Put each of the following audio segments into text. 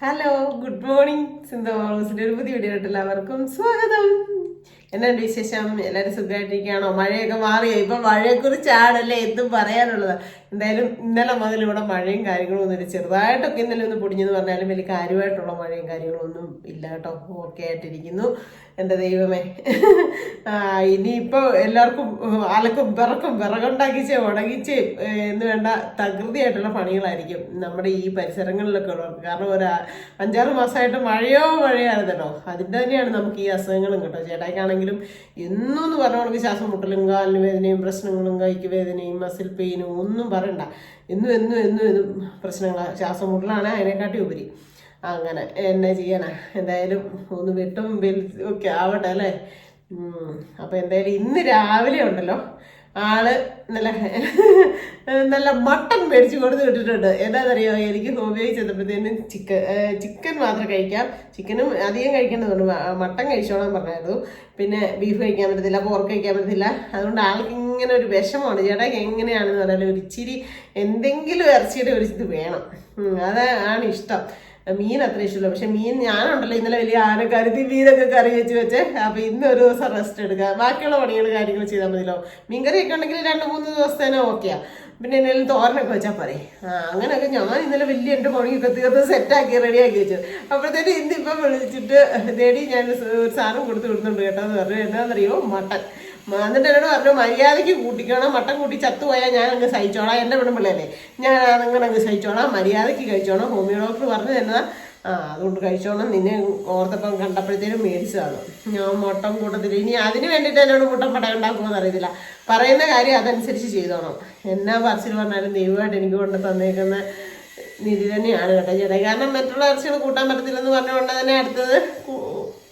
Hello good morning Sindhu ഹൗസിന്റെ ഒരു പുതിയ വീഡിയോ എല്ലാവർക്കും സ്വാഗതം. എന്നാണ്ട് വിശേഷം? എല്ലാവരും സുഖമായിട്ടിരിക്കുകയാണോ? മഴയൊക്കെ മാറിയോ? ഇപ്പൊ മഴയെ കുറിച്ചാണല്ലേ എന്തും പറയാനുള്ളത്. എന്തായാലും ഇന്നലെ മുതൽ ഇവിടെ മഴയും കാര്യങ്ങളും ഒന്നും ഇല്ല. ചെറുതായിട്ടൊക്കെ ഇന്നലെ ഒന്ന് പൊടിഞ്ഞെന്ന് പറഞ്ഞാലും വലിയ കാര്യമായിട്ടുള്ള മഴയും കാര്യങ്ങളും ഒന്നും ഇല്ല കേട്ടോ. ഓക്കെ ആയിട്ടിരിക്കുന്നു. എന്റെ ദൈവമേ. ആ, ഇനിയിപ്പോ എല്ലാവർക്കും അലക്കും വിറക്കും വിറകുണ്ടാക്കിച്ച് ഉണങ്ങിച്ച് എന്ന് വേണ്ട തകൃതിയായിട്ടുള്ള പണികളായിരിക്കും നമ്മുടെ ഈ പരിസരങ്ങളിലൊക്കെ ഉള്ളവർക്ക്. കാരണം ഒരു അഞ്ചാറ് മാസമായിട്ട് മഴയോ മഴയായിരുന്നല്ലോ. അതിന്റെ തന്നെയാണ് നമുക്ക് ഈ അസുഖങ്ങളും കേട്ടോ. ചേട്ടായിക്കാണെങ്കിലും എന്നൊന്ന് പറഞ്ഞ കണക്ക് ശ്വാസം മുട്ടലും കാലിന് വേദനയും പ്രശ്നങ്ങളും കൈക്ക് വേദനയും മസിൽ പെയിനും ഒന്നും പറയണ്ട. എന്നും എന്നും എന്നും എന്നും പ്രശ്നങ്ങളാണ് ശ്വാസം മുട്ടലാണ് അതിനെക്കാട്ടി ഉപരി. അങ്ങനെ എന്നെ ചെയ്യാനാ എന്തായാലും ഒന്ന് വെട്ടും വെൽ ഒക്കെ ആവട്ടെ അല്ലേ? അപ്പോൾ എന്തായാലും ഇന്ന് രാവിലെ ഉണ്ടല്ലോ. ആൾ നല്ല നല്ല മട്ടൺ മേടിച്ച് കൊടുത്ത് വിട്ടിട്ടുണ്ട്. എന്താണെന്നറിയോ? എനിക്ക് ഹോമിയോയിൽ ചെന്നപ്പോഴത്തേനും ചിക്കൻ ചിക്കൻ മാത്രം കഴിക്കാം. ചിക്കനും അധികം കഴിക്കേണ്ടതുണ്ട്. മട്ടൺ കഴിച്ചോളാൻ പറഞ്ഞായിരുന്നു. പിന്നെ ബീഫ് കഴിക്കാൻ പറ്റത്തില്ല പോർക്ക് കഴിക്കാൻ പറ്റത്തില്ല. അതുകൊണ്ട് ആൾക്ക് ഇങ്ങനെ ഒരു വിഷമമാണ്. ചേട്ടാ എങ്ങനെയാണെന്ന് പറഞ്ഞാൽ ഒരു ഇച്ചിരി എന്തെങ്കിലും ഇറച്ചിയുടെ ഒരു ഇത് വേണം. അത് അതാണ് ഇഷ്ടം. മീൻ അത്ര ഇഷ്ടമല്ല. പക്ഷെ മീൻ ഞാനുണ്ടല്ലോ ഇന്നലെ വലിയ ആനക്കരുതി മീനൊക്കെ കറി വെച്ച് വെച്ച് അപ്പൊ ഇന്ന് ഒരു ദിവസം റെസ്റ്റ് എടുക്കുക ബാക്കിയുള്ള പണികൾ കാര്യങ്ങൾ ചെയ്താൽ മതിയല്ലോ. മീൻ കറിയൊക്കെ ഉണ്ടെങ്കിൽ രണ്ട് മൂന്ന് ദിവസത്തേനോ ഓക്കെയാ പിന്നെ എന്തെങ്കിലും തോരനൊക്കെ വെച്ചാൽ പറയും ആ അങ്ങനെയൊക്കെ ഞാൻ ഇന്നലെ വലിയ എന്റെ പണിയൊക്കെ തീർത്ത് സെറ്റാക്കി റെഡിയാക്കി വെച്ചു. അപ്പോഴത്തേനും ഇന്നിപ്പം വിളിച്ചിട്ട് ദേടി ഞാൻ ഒരു സാധനം കൊടുത്ത് വിടുന്നുണ്ട് കേട്ടോ എന്ന് പറഞ്ഞു. എന്താണെന്നറിയോ മട്ടൻ. എന്നിട്ട് എന്നോട് പറഞ്ഞു മര്യാദയ്ക്ക് കൂട്ടിക്കണം മട്ടൻ കൂട്ടി ചത്തുപോയാൽ ഞാൻ അങ്ങ് സഹിച്ചോളാം. എന്റെ പെണ്ണുമ്പിള്ളയല്ലേ ഞാൻ അതങ്ങനെ അങ്ങ് സഹിച്ചോളാം മര്യാദയ്ക്ക് കഴിച്ചോണം. ഹോമിയോ ഡോക്ടർ പറഞ്ഞു തന്നതാ ആ അതുകൊണ്ട് കഴിച്ചോണം. നിന്നെ ഓർത്തപ്പം കണ്ടപ്പോഴത്തേനും മേടിച്ചതാണ്. ഞാൻ മുട്ടം കൂട്ടത്തിൽ ഇനി അതിന് വേണ്ടിയിട്ട് എന്നോട് മുട്ടം പട ഉണ്ടാക്കുമെന്ന് അറിയത്തില്ല. പറയുന്ന കാര്യം അതനുസരിച്ച് ചെയ്തോണം. എന്നാ പറച്ചിൽ പറഞ്ഞാലും ദൈവമായിട്ട് എനിക്ക് കൊണ്ട് തന്നേക്കുന്ന നിധി തന്നെയാണ് കേട്ടോ. ചേട്ടാ കാരണം മറ്റുള്ള ഇറച്ചികൾ കൂട്ടാൻ പറ്റത്തില്ലെന്ന് പറഞ്ഞുകൊണ്ട് തന്നെ അടുത്തത്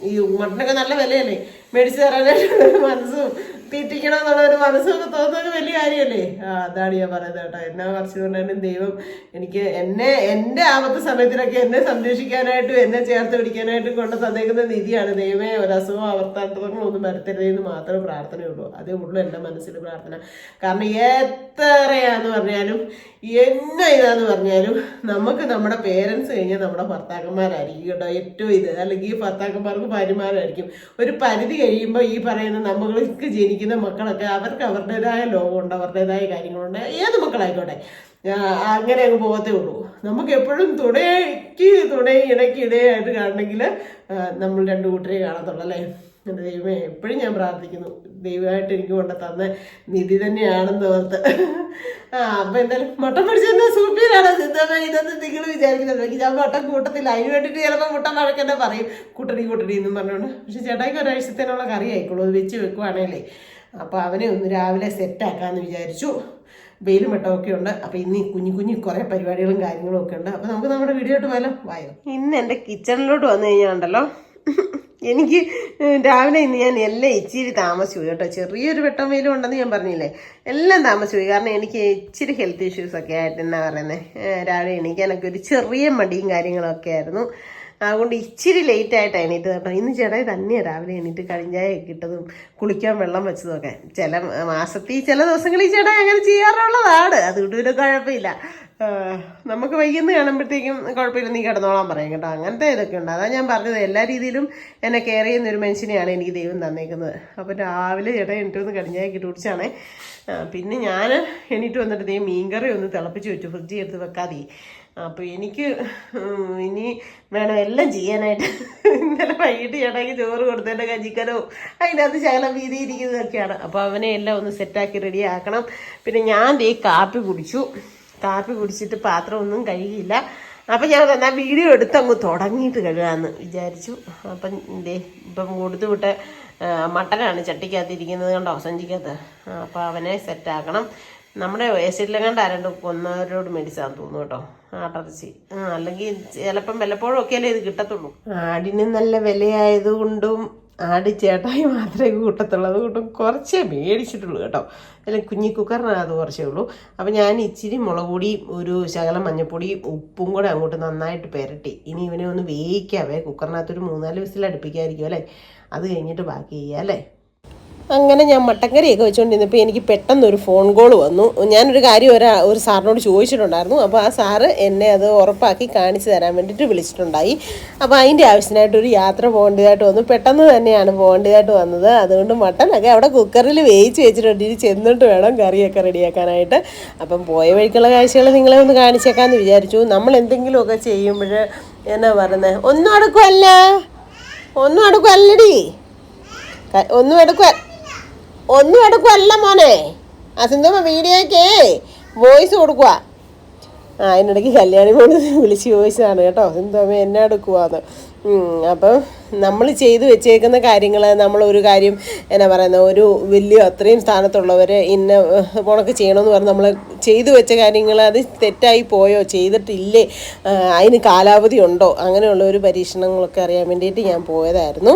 ഈ മട്ടനൊക്കെ നല്ല വിലയല്ലേ? മേടിച്ചു തരാനായിട്ട് മനസ്സും തീറ്റിക്കണം എന്നുള്ള ഒരു മനസ്സൊക്കെ തോന്നുന്നത് വലിയ കാര്യമല്ലേ? ആ അതാണ് ഞാൻ പറയുന്നത് കേട്ടോ. എന്നെ കുറച്ച് കൊണ്ടാലും ദൈവം എനിക്ക് എന്നെ എന്റെ ആപത്ത് സമയത്തിലൊക്കെ എന്നെ സംരക്ഷിക്കാനായിട്ടും എന്നെ ചേർത്ത് പിടിക്കാനായിട്ടും കൊണ്ട് തന്നേക്കുന്ന നിധിയാണ് ദൈവമേ. ഒരസുഖം അവർത്താന്തങ്ങളൊന്നും വരത്തരുതെന്ന് മാത്രം പ്രാർത്ഥനയുള്ളൂ. അതേ ഉള്ളൂ എന്റെ മനസ്സിൽ പ്രാർത്ഥന. കാരണം എത്രയാന്ന് പറഞ്ഞാലും എന്നാ ഇതാന്ന് പറഞ്ഞാലും നമുക്ക് നമ്മുടെ പേരൻസ് കഴിഞ്ഞാൽ നമ്മുടെ ഭർത്താക്കന്മാരായിരിക്കും കേട്ടോ. ഏറ്റവും ഇത്. അല്ലെങ്കിൽ ഭർത്താക്കന്മാർക്ക് ഭാര്യമാരായിരിക്കും. ഒരു പരിധി കഴിയുമ്പോൾ ഈ പറയുന്ന നമ്മൾക്ക് ജനിക്കുന്ന മക്കളൊക്കെ അവർക്ക് അവരുടേതായ ലോകമുണ്ട് അവരുടേതായ കാര്യങ്ങളുണ്ട്. ഏത് മക്കളായിക്കോട്ടെ? അങ്ങനെ അങ്ങ് പോകത്തേ ഉള്ളൂ. നമുക്ക് എപ്പോഴും തുടയ്ക്ക് തുടയും ഇടയ്ക്ക് ഇടയായിട്ട് കാണണമെങ്കിൽ നമ്മൾ രണ്ട് കൂട്ടരെ കാണത്തുള്ളൂ അല്ലേ? എന്റെ ദൈവമേ എപ്പോഴും ഞാൻ പ്രാർത്ഥിക്കുന്നു. ദൈവമായിട്ട് എനിക്ക് കൊണ്ട് തന്ന നിധി തന്നെയാണെന്ന് ഓർത്ത് ആ അപ്പം എന്തായാലും മുട്ട പിടിച്ചെന്താ സൂപ്പിയിലാണ് സിദ്ധമേ ഇതൊന്നും നിങ്ങൾ വിചാരിക്കുന്നുണ്ട്? ഞാൻ മുട്ട കൂട്ടത്തില്ല. അതിന് വേണ്ടിയിട്ട് ചിലപ്പോൾ മുട്ട വഴക്കെന്നെ പറയും. കൂട്ടടി കൂട്ടടി എന്നും പറഞ്ഞുകൊണ്ട്. പക്ഷെ ചേട്ടായിക്ക് ഒരാഴ്ചത്തേനുള്ള കറി ആയിക്കോളൂ. അത് വെച്ച് വെക്കുവാണേലേ. അപ്പോൾ അവനെ ഒന്ന് രാവിലെ സെറ്റാക്കാമെന്ന് വിചാരിച്ചു. വെയിലും വെട്ടമൊക്കെ ഉണ്ട്. അപ്പോൾ ഇന്ന് കുഞ്ഞു കുഞ്ഞു കുറേ പരിപാടികളും കാര്യങ്ങളും ഒക്കെ ഉണ്ട്. അപ്പോൾ നമുക്ക് നമ്മുടെ വീഡിയോ ആയിട്ട് പോയാലോ? വായോ. ഇന്ന് എന്റെ കിച്ചണിലോട്ട് വന്നു കഴിഞ്ഞാൽ ഉണ്ടല്ലോ. എനിക്ക് രാവിലെ ഇന്ന് ഞാൻ എല്ലാം ഇച്ചിരി താമസിച്ചു പോയി കേട്ടോ. ചെറിയൊരു വെട്ടം വെയിലും ഉണ്ടെന്ന് ഞാൻ പറഞ്ഞില്ലേ? എല്ലാം താമസിച്ചു പോയി. കാരണം എനിക്ക് ഇച്ചിരി ഹെൽത്ത് ഇഷ്യൂസ് ഒക്കെ ആയിട്ട് എന്നാ പറയുന്നത് രാവിലെ എണീക്കാനൊക്കെ ഒരു ചെറിയ മടിയും കാര്യങ്ങളൊക്കെ ആയിരുന്നു. അതുകൊണ്ട് ഇച്ചിരി ലേറ്റ് ആയിട്ടാണ് എണീറ്റ് കേട്ടോ. ഇന്ന് ചേട്ടായി തന്നെയാണ് രാവിലെ എണീറ്റ് കഴിഞ്ഞായ ഇട്ടതും കുളിക്കാൻ വെള്ളം വെച്ചതൊക്കെ ചില മാസത്തിൽ ചില ദിവസങ്ങളിൽ ചേട്ടായി അങ്ങനെ ചെയ്യാറുള്ളതാണ്. അതുകൊണ്ട് പിന്നെ കുഴപ്പമില്ല. നമുക്ക് വൈകുന്ന് കാണുമ്പോഴത്തേക്കും കുഴപ്പമില്ല നീ കിടന്നോളാൻ പറയും കേട്ടോ. അങ്ങനത്തെ ഇതൊക്കെ ഉണ്ട്. അതാ ഞാൻ പറഞ്ഞത്. എല്ലാ രീതിയിലും എന്നെ കെയർ ചെയ്യുന്ന ഒരു മനുഷ്യനെയാണ് എനിക്ക് ദൈവം തന്നേക്കുന്നത്. അപ്പോൾ രാവിലെ ചേട്ടാ എനിക്ക് ഒന്ന് കടിഞ്ഞാക്കി പിന്നെ ഞാൻ എണീറ്റ് വന്നിട്ട് ദേ മീൻകറി ഒന്ന് തിളപ്പിച്ച് വെച്ചു. ഫ്രിഡ്ജിൽ എടുത്ത് വെക്കാതെ. അപ്പോൾ എനിക്ക് ഇനി വേണം എല്ലാം ചെയ്യാനായിട്ട്. ഇന്നലെ വൈകിട്ട് ചേട്ടാക്കി ചോറ് കൊടുത്തതിന്റെ കഞ്ഞിക്കലോ അത് ശകലം വീതിയിരിക്കുന്നതൊക്കെയാണ്. അപ്പോൾ അവനെ എല്ലാം ഒന്ന് സെറ്റാക്കി റെഡി ആക്കണം. പിന്നെ ഞാൻ ദേ കാപ്പി കുടിച്ചു. കാപ്പി കുടിച്ചിട്ട് പാത്രമൊന്നും കഴുകിയില്ല. അപ്പം ഞാൻ എന്നാൽ വീഡിയോ എടുത്ത് അങ്ങ് തുടങ്ങിയിട്ട് കഴുകാമെന്ന് വിചാരിച്ചു. അപ്പം ദേ ഇപ്പം കൊടുത്തു വിട്ട മട്ടനാണ് ചട്ടിക്കകത്തിരിക്കുന്നത് കണ്ടോ സഞ്ചിക്കകത്ത്. അപ്പോൾ അവനെ സെറ്റാക്കണം നമ്മുടെ എസിഡിലെങ്ങാണ്ട് ആരണ്ട് കൊന്നവരോട് മേടിച്ചാന്ന് തോന്നുന്നു കേട്ടോ ആട്ടിറച്ചി ആ അല്ലെങ്കിൽ ചിലപ്പം വല്ലപ്പോഴും ഒക്കെയല്ലേ ഇത് കിട്ടത്തുള്ളൂ. ആടിന് നല്ല വിലയായതുകൊണ്ടും ആട് ചേട്ടായി മാത്രമേ കൂട്ടത്തുള്ളൂ. അതുകൊണ്ടും കുറച്ചേ മേടിച്ചിട്ടുള്ളൂ കേട്ടോ. അല്ലെങ്കിൽ കുഞ്ഞി കുക്കറിനകത്ത് കുറച്ചേ ഉള്ളൂ. അപ്പോൾ ഞാൻ ഇച്ചിരി മുളക് പൊടിയും ഒരു ശകലം മഞ്ഞപ്പൊടിയും ഉപ്പും കൂടെ അങ്ങോട്ട് നന്നായിട്ട് പെരട്ടി. ഇനി ഇവനെ ഒന്ന് വേവിക്കാവേ കുക്കറിനകത്ത് ഒരു മൂന്നാൽ വിസിൽ അടുപ്പിക്കായിരിക്കും അല്ലേ? അത് കഴിഞ്ഞിട്ട് ബാക്കി ചെയ്യാം അല്ലേ? അങ്ങനെ ഞാൻ മട്ടക്കറിയൊക്കെ വെച്ചുകൊണ്ടിരുന്നപ്പോൾ എനിക്ക് പെട്ടെന്ന് ഒരു ഫോൺ കോൾ വന്നു. ഞാനൊരു കാര്യം ഒരാ ഒരു സാറിനോട് ചോദിച്ചിട്ടുണ്ടായിരുന്നു. അപ്പോൾ ആ സാറ് എന്നെ അത് ഉറപ്പാക്കി കാണിച്ചു തരാൻ വേണ്ടിയിട്ട് വിളിച്ചിട്ടുണ്ടായി. അപ്പോൾ അതിന്റെ ആവശ്യത്തിനായിട്ട് ഒരു യാത്ര പോകേണ്ടതായിട്ട് വന്നു. പെട്ടെന്ന് തന്നെയാണ് പോകേണ്ടതായിട്ട് വന്നത്. അതുകൊണ്ട് മട്ടനൊക്കെ അവിടെ കുക്കറിൽ വേവിച്ച് വെച്ചിട്ടുണ്ട്. ഇനി ചെന്നിട്ട് വേണം കറിയൊക്കെ റെഡിയാക്കാനായിട്ട്. അപ്പം പോയ വഴിക്കുള്ള കാഴ്ചകൾ നിങ്ങളെ ഒന്ന് കാണിച്ചേക്കാമെന്ന് വിചാരിച്ചു. നമ്മൾ എന്തെങ്കിലുമൊക്കെ ചെയ്യുമ്പോൾ എന്നാ പറയുന്നത് ഒന്നും അടുക്കുമല്ല ഒന്നും അടുക്കുമല്ലടി ഒന്നും എടുക്കുക ഒന്നും എടുക്കുവല്ല മോനെ. ആ സിന്ധുമ്മ വീഡിയോയ്ക്ക് വോയിസ് കൊടുക്കുക ആ അതിനിടയ്ക്ക് കല്യാണി മോൾ വിളിച്ച് ചോദിച്ചതാണ് കേട്ടോ. സിന്ധുമ്മ എന്നെ എടുക്കുവാന്ന്. അപ്പം നമ്മൾ ചെയ്തു വെച്ചേക്കുന്ന കാര്യങ്ങൾ നമ്മൾ ഒരു കാര്യം എന്നാ പറയുന്നത് ഒരു വലിയ അത്രയും സ്ഥാനത്തുള്ളവർ ഇന്ന ഉണക്ക് ചെയ്യണമെന്ന് പറഞ്ഞ് നമ്മൾ ചെയ്തു വെച്ച കാര്യങ്ങൾ അത് തെറ്റായി പോയോ ചെയ്തിട്ടില്ലേ അതിന് കാലാവധി ഉണ്ടോ അങ്ങനെയുള്ള ഒരു പരീക്ഷണങ്ങളൊക്കെ അറിയാൻ വേണ്ടിയിട്ട് ഞാൻ പോയതായിരുന്നു.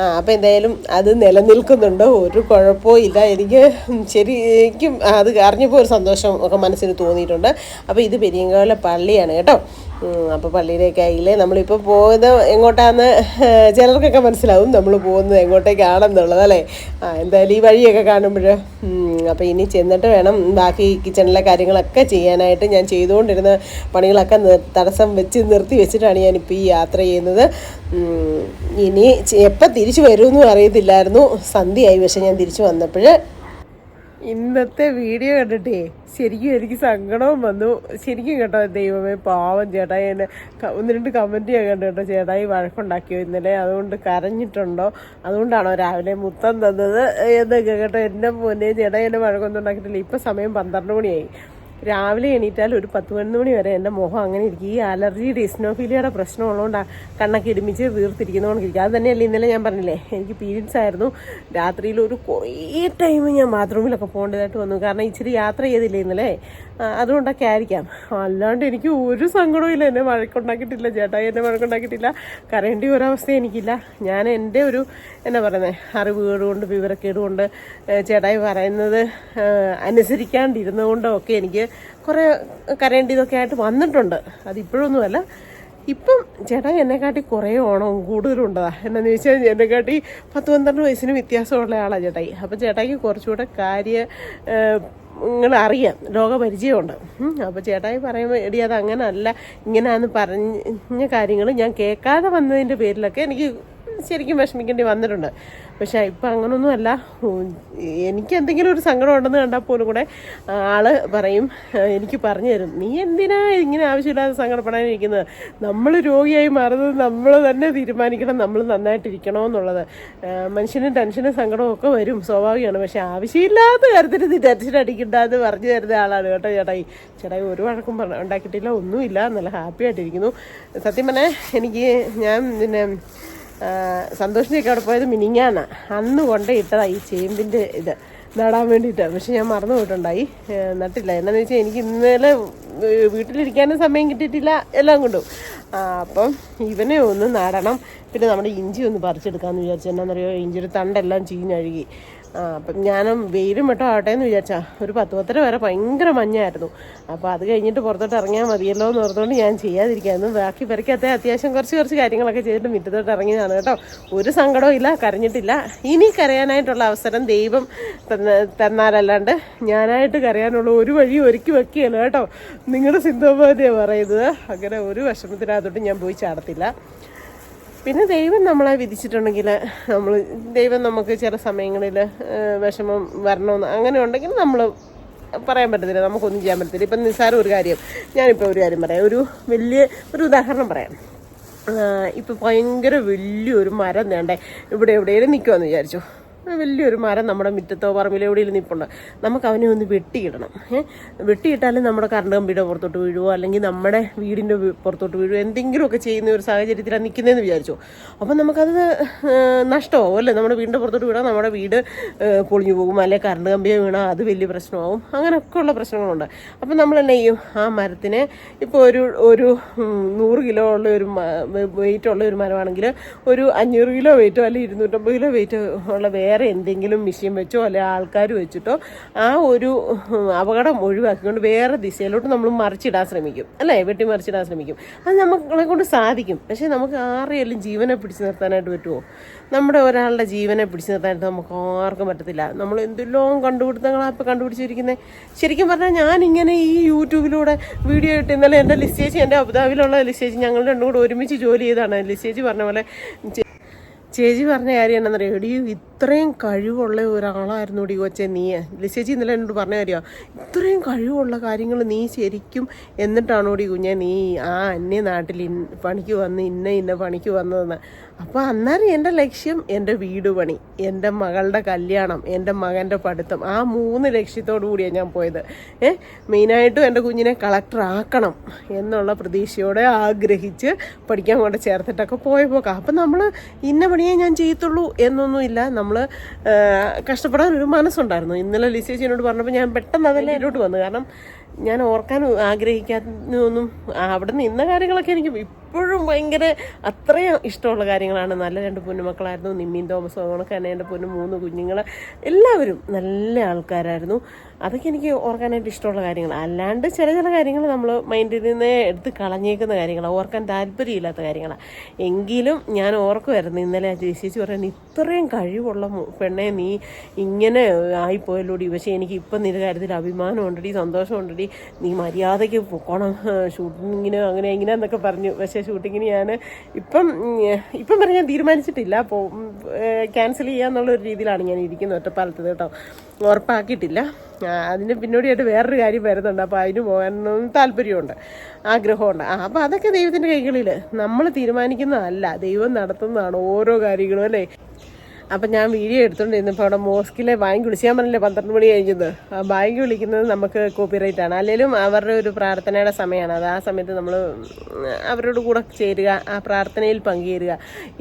ആ അപ്പോൾ എന്തായാലും അത് നിലനിൽക്കുന്നുണ്ട്. ഒരു കുഴപ്പവും ഇല്ല. എനിക്ക് ശരിക്കും അത് അറിഞ്ഞപ്പോൾ ഒരു സന്തോഷം ഒക്കെ മനസ്സിന് തോന്നിയിട്ടുണ്ട്. അപ്പോൾ ഇത് പെരിയങ്കോല പള്ളിയാണ് കേട്ടോ. അപ്പോൾ പള്ളിയിലേക്കായില്ലേ നമ്മളിപ്പോൾ പോകുന്നത് എങ്ങോട്ടാന്ന് ചിലർക്കൊക്കെ മനസ്സിലാവും നമ്മൾ പോകുന്നത് എങ്ങോട്ടേക്കാണെന്നുള്ളത് അല്ലേ? ആ എന്തായാലും ഈ വഴിയൊക്കെ കാണുമ്പോൾ അപ്പോൾ ഇനി ചെന്നിട്ട് വേണം ബാക്കി കിച്ചണിലെ കാര്യങ്ങളൊക്കെ ചെയ്യാനായിട്ട് ഞാൻ ചെയ്തുകൊണ്ടിരുന്ന പണികളൊക്കെ തടസ്സം വെച്ച് നിർത്തി വെച്ചിട്ടാണ് ഞാനിപ്പോൾ ഈ യാത്ര ചെയ്യുന്നത്. ഇനി എപ്പോൾ തിരിച്ചു വരുമെന്നും അറിയത്തില്ലായിരുന്നു. സന്ധ്യയായി പക്ഷേ ഞാൻ തിരിച്ചു വന്നപ്പോൾ ഇന്നത്തെ വീഡിയോ കണ്ടിട്ടേ ശരിക്കും എനിക്ക് സങ്കടവും വന്നു. ശരിക്കും കേട്ടോ ദൈവമേ പാവം ചേട്ടായി എന്നെ ഒന്ന് രണ്ട് കമന്റ് ഞാൻ കണ്ടു കേട്ടോ. ചേട്ടായി വഴക്കുണ്ടാക്കിയോ ഇന്നലെ അതുകൊണ്ട് കരഞ്ഞിട്ടുണ്ടോ? അതുകൊണ്ടാണോ രാവിലെ മുത്തം തന്നത് എന്നൊക്കെ കേട്ടോ എന്റെ പൊന്നെ. ചേട്ടായി എന്നെ വഴക്കൊന്നും ഉണ്ടാക്കിയിട്ടില്ല. ഇപ്പം സമയം പന്ത്രണ്ട് മണിയായി. രാവിലെ എണീറ്റാൽ ഒരു പത്ത് പതിനൊന്ന് മണി വരെ എന്റെ മുഖം അങ്ങനെ ഇരിക്കും. ഈ അലർജി ഡിസ്നോഫീലിയയുടെ പ്രശ്നം ഉള്ളതുകൊണ്ടാണ് കണ്ണൊക്കെ ഇടിമിച്ച് വീർത്തിരിക്കുന്നതുകൊണ്ടിരിക്കും അത് തന്നെയല്ലേ ഇന്നലെ ഞാൻ പറഞ്ഞില്ലേ എനിക്ക് പീരീഡ്സ് ആയിരുന്നു. രാത്രിയിൽ ഒരു കുറേ ടൈം ഞാൻ ബാത്റൂമിലൊക്കെ പോകേണ്ടതായിട്ട് വന്നു. കാരണം ഇച്ചിരി യാത്ര ചെയ്തില്ലേ ഇന്നലെ? അതുകൊണ്ടൊക്കെ ആയിരിക്കാം. അല്ലാണ്ട് എനിക്ക് ഒരു സങ്കടവും എന്നെ വഴക്കുണ്ടാക്കിയിട്ടില്ല ചേട്ടായി എന്നെ വഴക്കുണ്ടാക്കിയിട്ടില്ല. കരേണ്ടി ഒരവസ്ഥ എനിക്കില്ല. ഞാൻ എന്റെ ഒരു എന്നാ പറയുന്നത് അറിവുകേട് കൊണ്ട് വിവരക്കേട് കൊണ്ട് ചേട്ടായി പറയുന്നത് അനുസരിക്കാണ്ടിരുന്നതുകൊണ്ടൊക്കെ എനിക്ക് കുറേ കരയേണ്ടതൊക്കെ ആയിട്ട് വന്നിട്ടുണ്ട്. അതിപ്പോഴൊന്നുമല്ല ഇപ്പം ചേട്ടാ എന്നെക്കാട്ടി കുറേ ഓണം കൂടുതലുണ്ടതാ എന്നാന്ന് ചോദിച്ചാൽ എന്നെക്കാട്ടി പത്ത് പന്ത്രണ്ട് വയസ്സിന് വ്യത്യാസമുള്ള ആളാണ് ചേട്ടായി. അപ്പം ചേട്ടായിക്ക് കുറച്ചുകൂടെ കാര്യ നിങ്ങൾ അറിയാം. ലോകപരിചയമുണ്ട്. അപ്പോൾ ചേട്ടായി പറയുമ്പോൾ എടി അത് അങ്ങനല്ല ഇങ്ങനെയാന്ന് പറഞ്ഞ കാര്യങ്ങൾ ഞാൻ കേൾക്കാതെ വന്നതിന്റെ പേരിലൊക്കെ എനിക്ക് ശരിക്കും വിഷമിക്കേണ്ടി വന്നിട്ടുണ്ട്. പക്ഷേ ഇപ്പം അങ്ങനൊന്നുമല്ല. എനിക്ക് എന്തെങ്കിലും ഒരു സങ്കടം ഉണ്ടെന്ന് കണ്ടാൽ പോലും കൂടെ ആൾ പറയും എനിക്ക് പറഞ്ഞു തരും. നീ എന്തിനാ ഇങ്ങനെ ആവശ്യമില്ലാതെ സങ്കടപ്പെടാനിരിക്കുന്നത്? നമ്മൾ രോഗിയായി മാറുന്നത് നമ്മൾ തന്നെ തീരുമാനിക്കണം. നമ്മൾ നന്നായിട്ടിരിക്കണമെന്നുള്ളത്. മനുഷ്യന് ടെൻഷനും സങ്കടവും ഒക്കെ വരും സ്വാഭാവികമാണ്. പക്ഷെ ആവശ്യമില്ലാത്ത കാര്യത്തിൽ നീ ടെൻഷൻ അടിക്കണ്ട എന്ന് പറഞ്ഞു തരുന്ന ആളാണ് കേട്ടോ ചേട്ടായി. ചേട്ടായി ഒരു വഴക്കും ഉണ്ടാക്കിയിട്ടില്ല ഒന്നുമില്ല. നല്ല ഹാപ്പി ആയിട്ടിരിക്കുന്നു. സത്യം പറഞ്ഞാൽ എനിക്ക് ഞാൻ പിന്നെ സന്തോഷിനെയൊക്കെ അവിടെ പോയത് മിനിങ്ങാന്ന്. അന്ന് കൊണ്ടേ ഇട്ടതായി ഈ ചേമ്പിന്റെ ഇത്. നടാൻ വേണ്ടിയിട്ട്. പക്ഷെ ഞാൻ മറന്നു പോയിട്ടുണ്ടായി. നട്ടില്ല. എന്താണെന്ന് വെച്ചാൽ എനിക്ക് ഇന്നലെ വീട്ടിലിരിക്കാനും സമയം കിട്ടിയിട്ടില്ല. എല്ലാം കൊണ്ടും. അപ്പം ഇവനെ ഒന്ന് നടണം. പിന്നെ നമ്മുടെ ഇഞ്ചി ഒന്ന് പറിച്ചെടുക്കാമെന്ന് വിചാരിച്ചു എന്നാന്നറിയോ ഇഞ്ചിയുടെ തണ്ടെല്ലാം ചീഞ്ഞഴുകി അപ്പം ഞാനും വെയിലും വെട്ടം ആവട്ടെ എന്ന് വിചാരിച്ചാ. ഒരു പത്ത് പത്തര വരെ ഭയങ്കര മഞ്ഞായിരുന്നു. അപ്പോൾ അത് കഴിഞ്ഞിട്ട് പുറത്തോട്ട് ഇറങ്ങിയാൽ മതിയല്ലോ എന്ന് ഓർത്തുകൊണ്ട് ഞാൻ ചെയ്യാതിരിക്കായിരുന്നു. ബാക്കി പെരക്കകത്തെ അത്യാവശ്യം കുറച്ച് കുറച്ച് കാര്യങ്ങളൊക്കെ ചെയ്തിട്ട് മുറ്റത്തോട്ട് ഇറങ്ങിയതാണ് കേട്ടോ. ഒരു സങ്കടവും ഇല്ല കരഞ്ഞിട്ടില്ല. ഇനി കരയാനായിട്ടുള്ള അവസരം ദൈവം തന്ന തന്നാലല്ലാണ്ട് ഞാനായിട്ട് കരയാനുള്ള ഒരു വഴി ഒരുക്കി വെക്കുകയല്ല കേട്ടോ. നിങ്ങളുടെ സിന്ധുബോധയാണ് പറയുന്നത്. അങ്ങനെ ഒരു വിഷമത്തിനകത്തോട്ട് ഞാൻ പോയി ചാടത്തില്ല. പിന്നെ ദൈവം നമ്മളെ വിധിച്ചിട്ടുണ്ടെങ്കിൽ നമ്മൾ ദൈവം നമുക്ക് ചില സമയങ്ങളിൽ വിഷമം വരണമെന്ന് അങ്ങനെ ഉണ്ടെങ്കിൽ നമ്മൾ പറയാൻ പറ്റത്തില്ല. നമുക്കൊന്നും ചെയ്യാൻ പറ്റത്തില്ല. ഇപ്പം നിസ്സാരം ഒരു കാര്യം. ഞാനിപ്പോൾ ഒരു കാര്യം പറയാം. ഒരു വലിയ ഒരു ഉദാഹരണം പറയാം. ഇപ്പം ഭയങ്കര വലിയൊരു മരം വേണ്ടേ ഇവിടെ എവിടെയെങ്കിലും നിൽക്കുമെന്ന് വിചാരിച്ചു. വലിയൊരു മരം നമ്മുടെ മുറ്റത്തോ പറമ്പിലോ എവിടെയെങ്കിലും നിൽപ്പുണ്ട് നമുക്ക് അവനെ ഒന്ന് വെട്ടിയിടണം. വെട്ടിയിട്ടാലും നമ്മുടെ കറണ്ട് കമ്പിയുടെ പുറത്തോട്ട് വീഴുവോ അല്ലെങ്കിൽ നമ്മുടെ വീടിന്റെ പുറത്തോട്ട് വീഴുവോ എന്തെങ്കിലുമൊക്കെ ചെയ്യുന്ന ഒരു സാഹചര്യത്തിലാണ് നിൽക്കുന്നതെന്ന് വിചാരിച്ചു. അപ്പം നമുക്കത് നഷ്ടമാവും അല്ലേ? നമ്മുടെ വീടിന്റെ പുറത്തോട്ട് വീണാൽ നമ്മുടെ വീട് പൊളിഞ്ഞു പോകും അല്ലെങ്കിൽ കറണ്ട് കമ്പിയെ വീണാൽ അത് വലിയ പ്രശ്നമാവും. അങ്ങനെയൊക്കെ ഉള്ള പ്രശ്നങ്ങളുണ്ട്. അപ്പം നമ്മൾ എന്നാ ചെയ്യും? ആ മരത്തിനെ ഇപ്പോൾ ഒരു ഒരു നൂറ് കിലോ ഉള്ള ഒരു വെയിറ്റ് ഉള്ള ഒരു മരമാണെങ്കിൽ ഒരു അഞ്ഞൂറ് കിലോ വെയിറ്റോ അല്ലെങ്കിൽ ഇരുന്നൂറ്റമ്പത് കിലോ വെയിറ്റ് ഉള്ള വേറെ വേറെ എന്തെങ്കിലും മിഷീൻ വെച്ചോ അല്ലെ ആൾക്കാർ വെച്ചിട്ടോ ആ ഒരു അപകടം ഒഴിവാക്കിക്കൊണ്ട് വേറെ ദിശയിലോട്ട് നമ്മൾ മറിച്ചിടാൻ ശ്രമിക്കും. അല്ലേ? വെട്ടി മറിച്ചിടാൻ ശ്രമിക്കും. അത് നമ്മളെ കൊണ്ട് സാധിക്കും. പക്ഷേ നമുക്ക് ആരെയും ജീവനെ പിടിച്ചു നിർത്താനായിട്ട് പറ്റുമോ നമ്മുടെ ഒരാളുടെ ജീവനെ പിടിച്ചു നിർത്താനായിട്ട് നമുക്ക് ആർക്കും പറ്റത്തില്ല. നമ്മൾ എന്തെല്ലാം കണ്ടുപിടുത്തങ്ങളാണ് ഇപ്പോൾ കണ്ടുപിടിച്ചിരിക്കുന്നത് ശരിക്കും പറഞ്ഞാൽ ഞാൻ ഇങ്ങനെ ഈ യൂട്യൂബിലൂടെ വീഡിയോ ഇട്ട് ഇന്നലെ എന്റെ ലിസ്റ്റേജ് എന്റെ അബുദാബിയിലുള്ള ലിസ്റ്റേജ് ഞങ്ങൾ രണ്ടും കൂടെ ഒരുമിച്ച് ജോലി ചെയ്താണ് ലിസ്റ്റേജ് പറഞ്ഞ പോലെ ചേച്ചി പറഞ്ഞ കാര്യം എന്താണെന്നറിയോ? എടി ഇത്രയും കഴിവുള്ള ഒരാളായിരുന്നു ഡി കൊച്ചെ നീ. ലിസേച്ചി ഇന്നലെ എന്നോട് പറഞ്ഞ കാര്യമാണ് ഇത്രയും കഴിവുള്ള കാര്യങ്ങൾ നീ ശരിക്കും എന്നിട്ടാണോ ഡി കുഞ്ഞെ നീ ആ അന്യ നാട്ടിൽ പണിക്ക് വന്ന് ഇന്ന ഇന്ന പണിക്ക് വന്നതെന്ന്. അപ്പോൾ അന്നേരം എന്റെ ലക്ഷ്യം എന്റെ വീട് പണി എന്റെ മകളുടെ കല്യാണം എന്റെ മകന്റെ പഠിത്തം ആ മൂന്ന് ലക്ഷ്യത്തോടു കൂടിയാണ് ഞാൻ പോയത്. ഏ മെയിനായിട്ടും എന്റെ കുഞ്ഞിനെ കളക്ടർ ആക്കണം എന്നുള്ള പ്രതീക്ഷയോടെ ആഗ്രഹിച്ച് പഠിക്കാൻ കൊണ്ട് ചേർത്തിട്ടൊക്കെ പോയ പോക്കാം അപ്പം നമ്മൾ ഇന്ന പണിയേ ഞാൻ ചെയ്യത്തുള്ളൂ എന്നൊന്നുമില്ല. നമ്മൾ കഷ്ടപ്പെടാൻ ഒരു മനസ്സുണ്ടായിരുന്നു. ഇന്നലെ ലിസേച്ചിനോട് പറഞ്ഞപ്പോൾ ഞാൻ പെട്ടെന്ന് അതെല്ലാം എന്നോട്ട് വന്നു കാരണം ഞാൻ ഓർക്കാൻ ആഗ്രഹിക്കാനൊന്നും അവിടെ നിന്ന കാര്യങ്ങളൊക്കെ എനിക്ക് ഇപ്പോഴും ഭയങ്കര അത്രയും ഇഷ്ടമുള്ള കാര്യങ്ങളാണ്. നല്ല രണ്ട് പൊന്നുമക്കളായിരുന്നു നിമ്മിൻ തോമസ് തന്നെ എന്റെ പൊന്നു മൂന്ന് കുഞ്ഞുങ്ങൾ. എല്ലാവരും നല്ല ആൾക്കാരായിരുന്നു. അതൊക്കെ എനിക്ക് ഓർക്കാനായിട്ട് ഇഷ്ടമുള്ള കാര്യങ്ങൾ അല്ലാണ്ട് ചില ചില കാര്യങ്ങൾ നമ്മൾ മൈൻഡിൽ നിന്ന് എടുത്ത് കളഞ്ഞേക്കുന്ന കാര്യങ്ങളാണ്. ഓർക്കാൻ താല്പര്യമില്ലാത്ത കാര്യങ്ങളാണ്. എങ്കിലും ഞാൻ ഓർക്കുമായിരുന്നു ഇന്നലെ ആ ചേച്ചി പറയാൻ ഇത്രയും കഴിവുള്ള പെണ്ണെ നീ ഇങ്ങനെ ആയിപ്പോയല്ലോടി. പക്ഷേ എനിക്ക് ഇപ്പം നിന്റെ കാര്യത്തിൽ അഭിമാനമുണ്ടടി സന്തോഷമുണ്ടടി. നീ മര്യാദയ്ക്ക് പോകണം ഷൂട്ടിങ്ങിന് അങ്ങനെ ഇങ്ങനെ എന്നൊക്കെ പറഞ്ഞു. പക്ഷേ ഷൂട്ടിങ്ങിന് ഞാൻ ഇപ്പം ഇപ്പം പറഞ്ഞാൽ ഞാൻ തീരുമാനിച്ചിട്ടില്ല. അപ്പോൾ ക്യാൻസൽ ചെയ്യാന്നുള്ള ഒരു രീതിയിലാണ് ഞാൻ ഇരിക്കുന്നത് ഒറ്റപ്പാലത്ത് കേട്ടോ. ഉറപ്പാക്കിയിട്ടില്ല. അതിന് പിന്നോടിയായിട്ട് വേറൊരു കാര്യം വരുന്നുണ്ട്. അപ്പോൾ അതിന് പോകാനൊന്നും താല്പര്യമുണ്ട്. ആഗ്രഹമുണ്ട്. ആ അപ്പോൾ അതൊക്കെ ദൈവത്തിന്റെ കൈകളിൽ നമ്മൾ തീരുമാനിക്കുന്നതല്ല. ദൈവം നടത്തുന്നതാണ് ഓരോ കാര്യങ്ങളും അല്ലേ? അപ്പം ഞാൻ വീഡിയോ എടുത്തുകൊണ്ടിരുന്നപ്പോൾ അവിടെ മോസ്കിലെ ബാങ്ക് വിളിച്ച് ഞാൻ പറഞ്ഞില്ലേ പന്ത്രണ്ട് മണി കഴിഞ്ഞത് ആ ബാങ്ക് വിളിക്കുന്നത് നമുക്ക് കോപ്പിറൈറ്റ് ആണ്. അല്ലെങ്കിലും അവരുടെ ഒരു പ്രാർത്ഥനയുടെ സമയമാണ്. അത് ആ സമയത്ത് നമ്മൾ അവരോട് കൂടെ ചേരുക ആ പ്രാർത്ഥനയിൽ പങ്കുചേരുക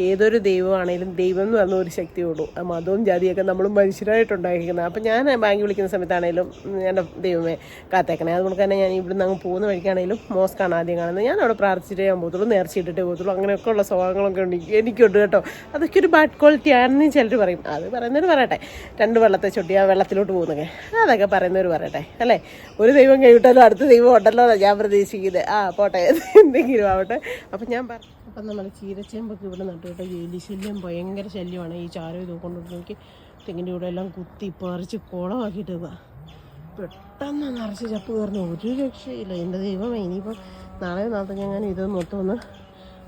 ഏതൊരു ദൈവമാണെങ്കിലും ദൈവം എന്ന് പറഞ്ഞ ഒരു ശക്തിയുള്ളൂ ആ മതവും ജാതിയൊക്കെ നമ്മൾ മനുഷ്യരായിട്ടുണ്ടായിരിക്കുന്നത് അപ്പം ഞാൻ ബാങ്ക് വിളിക്കുന്ന സമയത്താണെങ്കിലും എന്റെ ദൈവമേ കാത്തേക്കണേ. അതുകൊണ്ട് തന്നെ ഞാൻ ഇവിടുന്ന് അങ്ങ് പോകുന്ന വഴിക്കാണേലും മോസ്കാണ് ആദ്യം കാണുന്നത്. ഞാൻ അവിടെ പ്രാർത്ഥിച്ചിട്ടേ ഞാൻ പോകത്തുള്ളൂ നേർച്ചയിട്ടിട്ടേ പോകത്തുള്ളൂ. അങ്ങനെയൊക്കെ ഉള്ള സ്വഭാവങ്ങളൊക്കെ ഉണ്ട് എനിക്ക് എനിക്കുണ്ട് കേട്ടോ. അതൊക്കെ ഒരു ബാഡ് ക്വാളിറ്റി ആണെന്ന് ചിലർ പറയും അത് പറയുന്നവർ പറയട്ടെ. രണ്ട് വെള്ളത്തെ ചൊട്ടി ആ വെള്ളത്തിലോട്ട് പോകുന്നൊക്കെ. അതൊക്കെ പറയുന്നവർ പറയട്ടെ അല്ലേ? ഒരു ദൈവം കഴിവിട്ടാലും അടുത്ത ദൈവം ഉണ്ടല്ലോ ഞാൻ പ്രതീക്ഷിക്കുന്നത് ആ പോട്ടെ. എന്തെങ്കിലും ആവട്ടെ. അപ്പം ഞാൻ പറ അപ്പം നമ്മൾ ചീരച്ചേമ്പൊക്കെ ഇവിടെ നട്ടു കേട്ടോ. എലി ശല്യം ഭയങ്കര ശല്യമാണ്. ഈ ചാരം ഇത് കൊണ്ടുവന്ന് നോക്കി തെങ്ങിന്റെ കൂടെ എല്ലാം കുത്തി പറിച്ച് കുളമാക്കിയിട്ട് ഇതാ പെട്ടെന്ന് നിറച്ച് ചപ്പ് കയറുന്ന. ഒരു രക്ഷയില്ല. എന്റെ ദൈവമേ ഇനിയിപ്പം നാളെ നാളത്തെ ഞാൻ ഇത് മൊത്തം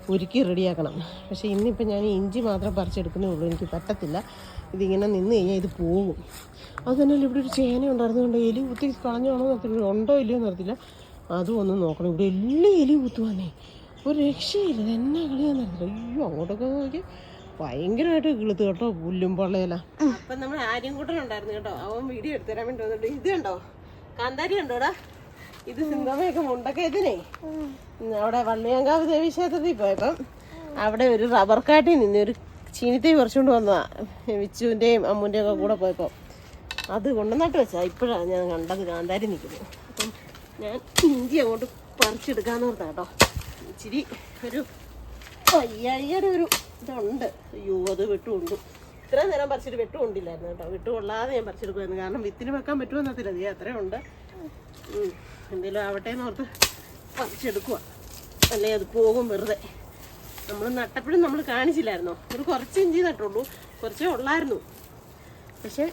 ഒരുക്കി റെഡിയാക്കണം. പക്ഷേ ഇന്നിപ്പോൾ ഞാൻ ഇഞ്ചി മാത്രം പറിച്ചെടുക്കുന്നേ ഉള്ളൂ. എനിക്ക് പറ്റത്തില്ല. ഇതിങ്ങനെ നിന്ന് കഴിഞ്ഞാൽ ഇത് പോകും. അതുതന്നെ ഇവിടെ ഒരു ചേന ഉണ്ടായിരുന്നുകൊണ്ട് എലി കുത്തി കളഞ്ഞാണോ നിർത്തില്ല ഉണ്ടോ ഇല്ലയോ നിർത്തില്ല അതും ഒന്ന് നോക്കണം. ഇവിടെ എല്ലാം എലി കുത്തുവാന്നേ ഒരു രക്ഷയില്ല. എന്നെ കളിയാന്ന് അറിയില്ല അയ്യോ അങ്ങോട്ടൊക്കെ നോക്കി. ഭയങ്കരമായിട്ട് കിളുത്ത് കേട്ടോ പുല്ലും പൊള്ളയല്ല. അപ്പം നമ്മൾ ആര്യം കൂട്ടനുണ്ടായിരുന്നു കേട്ടോ. അവൻ വീഡിയോ എടുത്തുതരാൻ വേണ്ടി വന്നിട്ട് ഇത് കണ്ടോ? കാന്താരി കണ്ടോടാ? ഇത് സിന്ധമയൊക്കെ മുണ്ടൊക്കെ ഇതിനേ. അവിടെ വള്ളിയങ്കാവ് ദേവി ക്ഷേത്രത്തിൽ പോയപ്പം അവിടെ ഒരു റബ്ബർ കാട്ടിൽ നിന്ന് ഒരു ചീനിത്തൈ പറിച്ചുകൊണ്ട് വന്നതാ വിച്ചുവിന്റെയും അമ്മൂന്റെയും ഒക്കെ കൂടെ പോയപ്പോൾ അത് കൊണ്ടുവന്നിട്ട് വെച്ചാ ഇപ്പോഴാണ് ഞാൻ കണ്ടത് കാന്താരി നിൽക്കുന്നത് അപ്പം ഞാൻ ഇഞ്ചി അങ്ങോട്ട് പറിച്ചെടുക്കാന്ന് ഓർത്താ കേട്ടോ. ഇച്ചിരി ഒരു വയ്യാഴിയുടെ ഒരു ഇതുണ്ട്. അയ്യോ അത് വെട്ടുകൊണ്ടു. ഇത്രയും നേരം പറിച്ചിട്ട് വെട്ടുകൊണ്ടില്ലായിരുന്നു കേട്ടോ. വെട്ടുകൊള്ളാതെ ഞാൻ പറിച്ചെടുക്കുമായിരുന്നു കാരണം വിത്തിന് വെക്കാൻ പറ്റുമെന്നത്തില്ല നീ അത്രയും ഉണ്ട്. ഉം. എന്തേലും ആവട്ടെ എന്ന് ഓർത്ത് പറിച്ചെടുക്കുക അല്ലേ അത് പോകും വെറുതെ. നമ്മൾ നട്ടപ്പോഴും നമ്മൾ കാണിച്ചില്ലായിരുന്നോ? ഒരു കുറച്ച് ഇഞ്ചി നട്ടുള്ളൂ കുറച്ചേ ഉള്ളായിരുന്നു. പക്ഷേ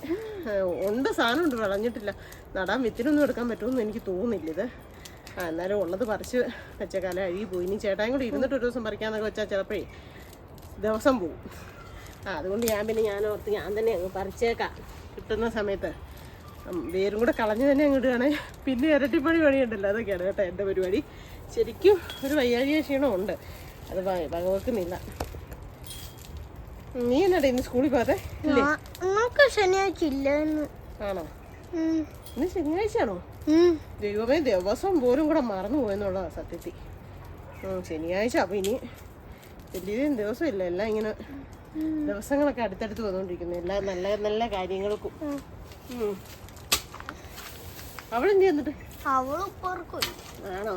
ഉണ്ട് സാധനം ഉണ്ട് വിളഞ്ഞിട്ടില്ല നടാൻ വിത്തിനൊന്നും എടുക്കാൻ പറ്റുമെന്ന് എനിക്ക് തോന്നുന്നില്ല ഇത്. ആ എന്നാലും ഉള്ളത് പറിച്ച് വെച്ചേക്കാലം അഴുകി പോയി. ഇനി ചേട്ടായും കൂടി ഇരുന്നിട്ട് ഒരു ദിവസം പറിക്കാന്നൊക്കെ വെച്ചാൽ ചിലപ്പോഴേ ദിവസം പോവും. ആ അതുകൊണ്ട് ഞാൻ പിന്നെ ഞാൻ ഓർത്ത് ഞാൻ തന്നെ അങ്ങ് പറിച്ചേക്കാം. കിട്ടുന്ന സമയത്ത് വേരും കൂടെ കളഞ്ഞ് തന്നെ അങ്ങോട്ടാണ് പിന്നെ ഇരട്ടിപ്പണി പണിയുണ്ടല്ലോ അതൊക്കെയാണ് കേട്ടോ എന്റെ പരിപാടി. ശരിക്കും ഒരു വയ്യാഴിക ക്ഷീണമുണ്ട്. അത് വകവെക്കുന്നില്ല നീ എന്നാടാ ഇന്ന് സ്കൂളിൽ പോകാതെ ശനിയാഴ്ച ഇല്ലെന്ന് ആണോ? ഇന്ന് ശനിയാഴ്ചയാണോ? ദൈവമേ ദിവസം പോലും കൂടെ മറന്നു പോയെന്നുള്ളതാ സത്യത്തിൽ. ശനിയാഴ്ച അപ്പം ഇനി വലിയതും ദിവസമില്ല എല്ലാം ഇങ്ങനെ ദിവസങ്ങളൊക്കെ അടുത്തടുത്ത് വന്നുകൊണ്ടിരിക്കുന്നു എല്ലാ നല്ല നല്ല കാര്യങ്ങൾക്കും. അവളെന്ത് അവൾ ആണോ?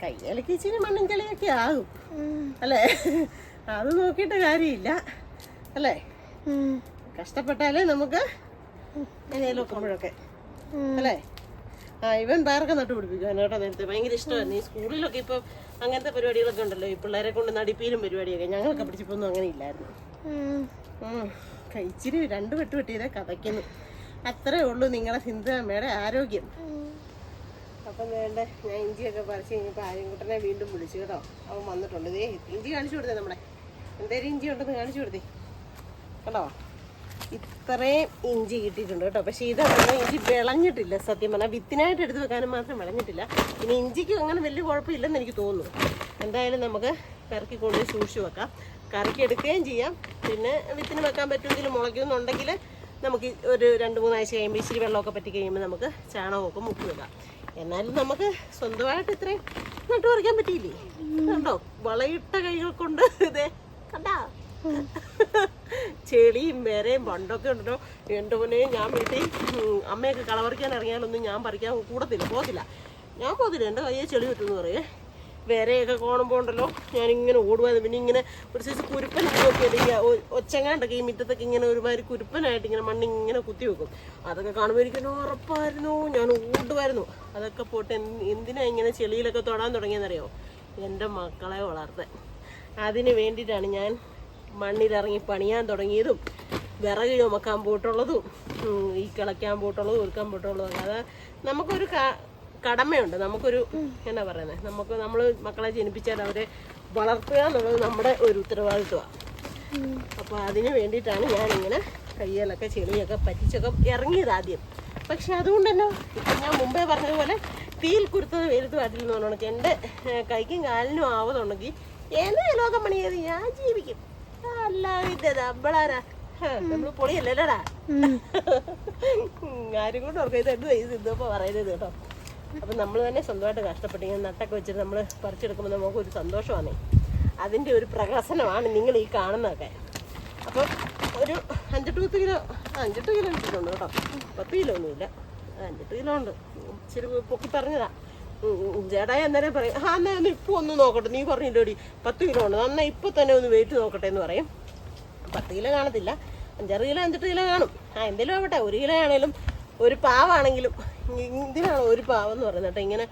കയ്യിലൊക്കെ ഇച്ചിരി മണ്ണും ചെളിയൊക്കെ ആകും. അല്ലേ? അത് നോക്കിയിട്ട് കാര്യമില്ല. അല്ലേ? കഷ്ടപ്പെട്ടാലേ നമുക്ക് ഒക്കുമ്പോഴൊക്കെ. അല്ലേ? ആ ഇവൻ പേരൊക്കെ നട്ടുപിടിപ്പിക്കും കേട്ടോ നേരത്തെ. ഭയങ്കര ഇഷ്ടമായിരുന്നു. ഈ സ്കൂളിലൊക്കെ ഇപ്പം അങ്ങനത്തെ പരിപാടികളൊക്കെ ഉണ്ടല്ലോ. ഈ പിള്ളേരെ കൊണ്ട് നടിപ്പീരും പരിപാടിയൊക്കെ. ഞങ്ങളൊക്കെ പിടിച്ചപ്പോ ഒന്നും അങ്ങനെ ഇല്ലായിരുന്നു. ഇച്ചിരി രണ്ട് വെട്ട് വെട്ടിയതേ കഥയ്ക്കുന്നു അത്രേ ഉള്ളൂ നിങ്ങളെ സിന്ധുമ്മയുടെ ആരോഗ്യം. അപ്പം വേണ്ട ഞാൻ ഇഞ്ചിയൊക്കെ പറിച്ച് കഴിഞ്ഞപ്പോൾ ആര്യൻകുട്ടനെ വീണ്ടും വിളിച്ചു കേട്ടോ. അവൻ വന്നിട്ടുണ്ട്. ഇതേ ഇഞ്ചി കാണിച്ചു കൊടുത്തേ നമ്മളെ എന്തേലും ഇഞ്ചി ഉണ്ടെന്ന് കാണിച്ചു കൊടുത്തേ. കേട്ടോ? ഇത്രയും ഇഞ്ചി കിട്ടിയിട്ടുണ്ട് കേട്ടോ. പക്ഷേ ഇതാണ് ഇഞ്ചി വിളഞ്ഞിട്ടില്ല. സത്യം പറഞ്ഞാൽ വിത്തിനായിട്ട് എടുത്ത് വെക്കാനും മാത്രം വിളഞ്ഞിട്ടില്ല. ഇനി ഇഞ്ചിക്ക് അങ്ങനെ വലിയ കുഴപ്പമില്ലെന്ന് എനിക്ക് തോന്നുന്നു. എന്തായാലും നമുക്ക് കറക്കി കൊണ്ടുപോയി സൂക്ഷിച്ച് വെക്കാം. കറക്കി എടുക്കുകയും ചെയ്യാം. പിന്നെ വിത്തിന് വെക്കാൻ പറ്റുമെങ്കിൽ മുളയ്ക്കുന്നുണ്ടെങ്കിൽ നമുക്ക് ഒരു രണ്ട് മൂന്നാഴ്ച കഴിയുമ്പോൾ ഇച്ചിരി വെള്ളമൊക്കെ പറ്റി കഴിയുമ്പോൾ നമുക്ക് ചാണകമൊക്കെ മുക്കി വെക്കാം എന്നാലും നമുക്ക് സ്വന്തമായിട്ട് ഇത്രയും നട്ടു പറിക്കാൻ പറ്റിയില്ലേ? കണ്ടോ? വളയിട്ട കൈകൾ കൊണ്ട് ഇതേ കണ്ടാ? ചെളിയും വേറെയും പണ്ടൊക്കെ ഉണ്ടല്ലോ. എന്റെ മുന്നേ ഞാൻ വീട്ടിൽ അമ്മയൊക്കെ കളപറിക്കാൻ ഇറങ്ങിയാലൊന്നും ഞാൻ പറിക്കാൻ കൂടത്തില്ല പോകത്തില്ല. ഞാൻ പോകത്തില്ല. എന്റെ കയ്യെ ചെളി കിട്ടുമെന്ന് പറയേ. വേരയൊക്കെ കാണുമ്പോൾ ഉണ്ടല്ലോ. ഞാനിങ്ങനെ ഓടുവായിരുന്നു. പിന്നെ ഇങ്ങനെ ഒരു സൈസ് കുരുപ്പൻ അല്ലെങ്കിൽ ഒച്ചങ്ങാണ്ടൊക്കെ ഈ മുറ്റത്തൊക്കെ ഇങ്ങനെ ഒരുമാതിരി കുരുപ്പനായിട്ട് ഇങ്ങനെ മണ്ണ് ഇങ്ങനെ കുത്തി വെക്കും. അതൊക്കെ കാണുമ്പോൾ എനിക്ക് എന്നെ ഉറപ്പായിരുന്നു. ഞാൻ ഓടുമായിരുന്നു അതൊക്കെ പോട്ട് എന്ത് എന്തിനാ ഇങ്ങനെ ചെളിയിലൊക്കെ തൊടാൻ തുടങ്ങിയെന്നറിയോ? എന്റെ മക്കളെ വളർത്താൻ അതിന് വേണ്ടിയിട്ടാണ് ഞാൻ മണ്ണിലിറങ്ങി പണിയാൻ തുടങ്ങിയതും വിറക് ചുമക്കാൻ പോയിട്ടുള്ളതും ഈ കിളയ്ക്കാൻ പോയിട്ടുള്ളതും ഒരുക്കാൻ പോയിട്ടുള്ളതും അത് നമുക്കൊരു കടമയുണ്ട്. നമുക്കൊരു എന്നാ പറയുന്നത് നമുക്ക് നമ്മൾ മക്കളെ ജനിപ്പിച്ചാൽ അവരെ വളർത്തുക എന്നുള്ളത് നമ്മുടെ ഒരു ഉത്തരവാദിത്വമാണ് അപ്പോൾ അതിന് വേണ്ടിയിട്ടാണ് ഞാനിങ്ങനെ കയ്യിലൊക്കെ ചെളിയൊക്കെ പറ്റിച്ചൊക്കെ ഇറങ്ങിയത് ആദ്യം. പക്ഷെ അതുകൊണ്ട് തന്നെ ഇപ്പം ഞാൻ മുമ്പേ പറഞ്ഞതുപോലെ തീയിൽ കുരുത്തത് വെയിലത്ത് എന്ന് പറഞ്ഞോണക്ക് എന്റെ കൈക്കും കാലിനും ആവുന്നുണ്ടെങ്കിൽ ലോകം പണി ചെയ്ത് ഞാൻ ജീവിക്കും. അല്ല ഇത് നമ്മളാരാ? നമ്മൾ പൊളിയല്ലേടാ ആരും കൊണ്ട് ഓർക്കും ഇത് എന്ത് ഇത് ഇതപ്പോൾ പറയരുത് കേട്ടോ? അപ്പം നമ്മൾ തന്നെ സ്വന്തമായിട്ട് കഷ്ടപ്പെട്ട് ഇങ്ങനെ നട്ടൊക്കെ വെച്ചിട്ട് നമ്മൾ പറിച്ചെടുക്കുമ്പോൾ നമുക്ക് ഒരു സന്തോഷമാണ്. അതിന്റെ ഒരു പ്രകാശനമാണ് നിങ്ങൾ ഈ കാണുന്നതൊക്കെ. അപ്പം ഒരു അഞ്ചെട്ട് പത്ത് കിലോ അഞ്ചെട്ട് കിലോ ഉണ്ട് കേട്ടോ. പത്ത് കിലോ ഒന്നുമില്ല. അഞ്ചെട്ട് കിലോ ഉണ്ട്. ഇച്ചിരി പൊക്കി പറഞ്ഞതാ. ചേട്ടായി അന്നേരം പറയും ആ എന്നാ ഒന്ന് ഇപ്പോൾ ഒന്ന് നോക്കട്ടെ. നീ പറഞ്ഞില്ലോടി പത്ത് കിലോ ഉണ്ട്. എന്നാൽ ഇപ്പോൾ തന്നെ ഒന്ന് വെയിറ്റ് നോക്കട്ടെ എന്ന് പറയും. പത്ത് കിലോ കാണത്തില്ല. അഞ്ചാറ് കിലോ അഞ്ചെട്ട് കിലോ കാണും. ആ എന്തെങ്കിലും ആവട്ടെ. ഒരു കിലോ ആണെങ്കിലും ഒരു പാവാണെങ്കിലും ഇതിനാണ് ഒരു പാവെന്ന് പറയുന്നത് കേട്ടോ. ഇങ്ങനെ